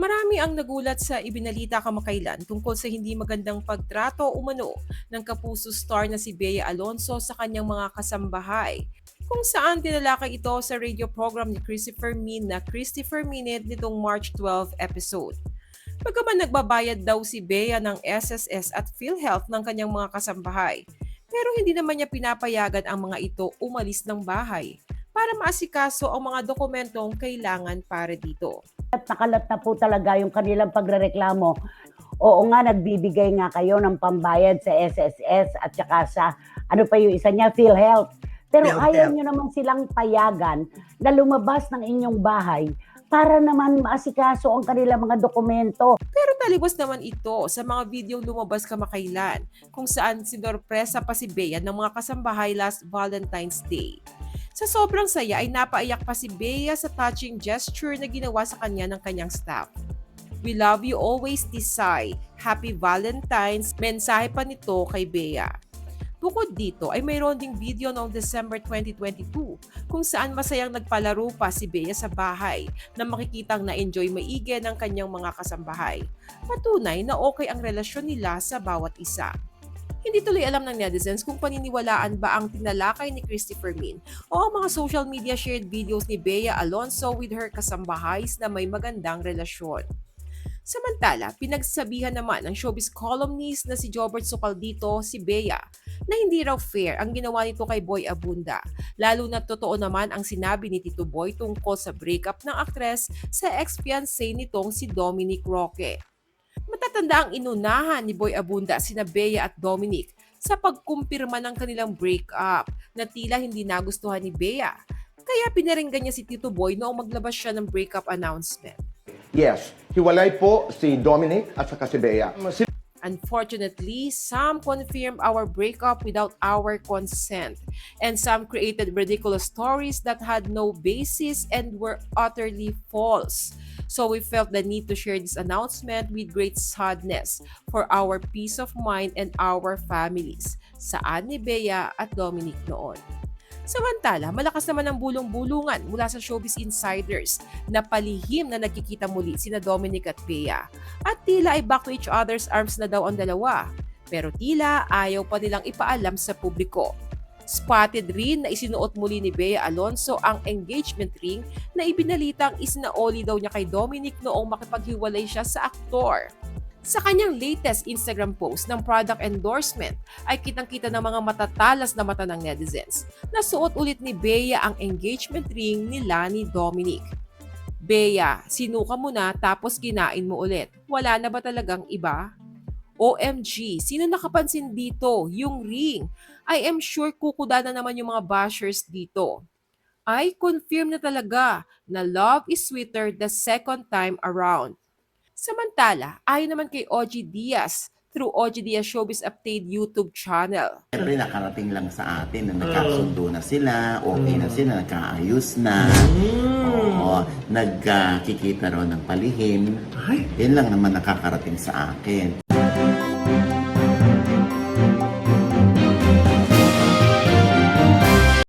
Marami ang nagulat sa ibinalita kamakailan tungkol sa hindi magandang pagtrato umano ng kapuso star na si Bea Alonso sa kanyang mga kasambahay. Kung saan tinalakay ito sa radio program ni Christopher Min na Christopher Minute nitong March 12 episode. Bagaman nagbabayad daw si Bea ng SSS at PhilHealth ng kanyang mga kasambahay, pero hindi naman niya pinapayagan ang mga ito umalis ng bahay para maasikaso ang mga dokumentong kailangan para dito. At nakalat na po talaga yung kanilang pagrereklamo. Oo nga, nagbibigay nga kayo ng pambayad sa SSS at saka sa, ano pa yung isa niya, PhilHealth. Pero PhilHealth. ayaw nyo naman silang payagan na lumabas ng inyong bahay para naman maasikaso ang kanilang mga dokumento. Pero talibos naman ito sa mga video lumabas kamakailan kung saan sinorpresa pa si Bea ng mga kasambahay last Valentine's Day. Sa sobrang saya ay napaiyak pa si Bea sa touching gesture na ginawa sa kanya ng kanyang staff. We love you always, Tisay. Happy Valentine's. Mensahe pa nito kay Bea. Bukod dito ay mayroon ding video noong December 2022 kung saan masayang nagpalaro pa si Bea sa bahay na makikitang na-enjoy maigi ng kanyang mga kasambahay. Patunay na okay ang relasyon nila sa bawat isa. Hindi tuloy alam ng netizens kung paniniwalaan ba ang tinalakay ni Christopher Min o ang mga social media shared videos ni Bea Alonso with her kasambahays na may magandang relasyon. Samantala, pinagsabihan naman ng showbiz columnist na si Jobert Socaldito si Bea na hindi raw fair ang ginawa nito kay Boy Abunda, lalo na totoo naman ang sinabi ni Tito Boy tungkol sa breakup ng aktres sa ex-fiancé nitong si Dominic Roque. Matatanda ang inunahan ni Boy Abunda sina Bea at Dominic sa pagkumpirma ng kanilang breakup na tila hindi nagustuhan ni Bea. Kaya pinaringgan niya si Tito Boy noong maglabas siya ng breakup announcement. Yes, hiwalay po si Dominic at saka si Bea. Si Unfortunately, some confirmed our breakup without our consent, and some created ridiculous stories that had no basis and were utterly false. So we felt the need to share this announcement with great sadness for our peace of mind and our families. Saan ni Bea at Dominic noon? Samantala, malakas naman ang bulong-bulungan mula sa showbiz insiders na palihim na nagkikita muli sina Dominic at Bea. At tila ay back to each other's arms na daw ang dalawa. Pero tila ayaw pa nilang ipaalam sa publiko. Spotted rin na isinuot muli ni Bea Alonso ang engagement ring na ibinalitang isinaoli daw niya kay Dominic noong makipaghiwalay siya sa aktor. Sa kanyang latest Instagram post ng product endorsement ay kitang-kita ng mga matatalas na mata ng netizens. Nasuot ulit ni Bea ang engagement ring ni Dominic. Bea, sinuka mo na tapos kinain mo ulit. Wala na ba talagang iba? OMG, sino nakapansin dito? Yung ring. I am sure kukuda na naman yung mga bashers dito. I confirm na talaga na love is sweeter the second time around. Samantala, ayon naman kay OG Diaz through OG Diaz Showbiz Update YouTube channel. Siyempre, nakarating lang sa atin na nagkasundo na sila, okay na sila, nagkaayos na. Oo, nagkikita raw ng palihim. Yan lang naman nakakarating sa akin.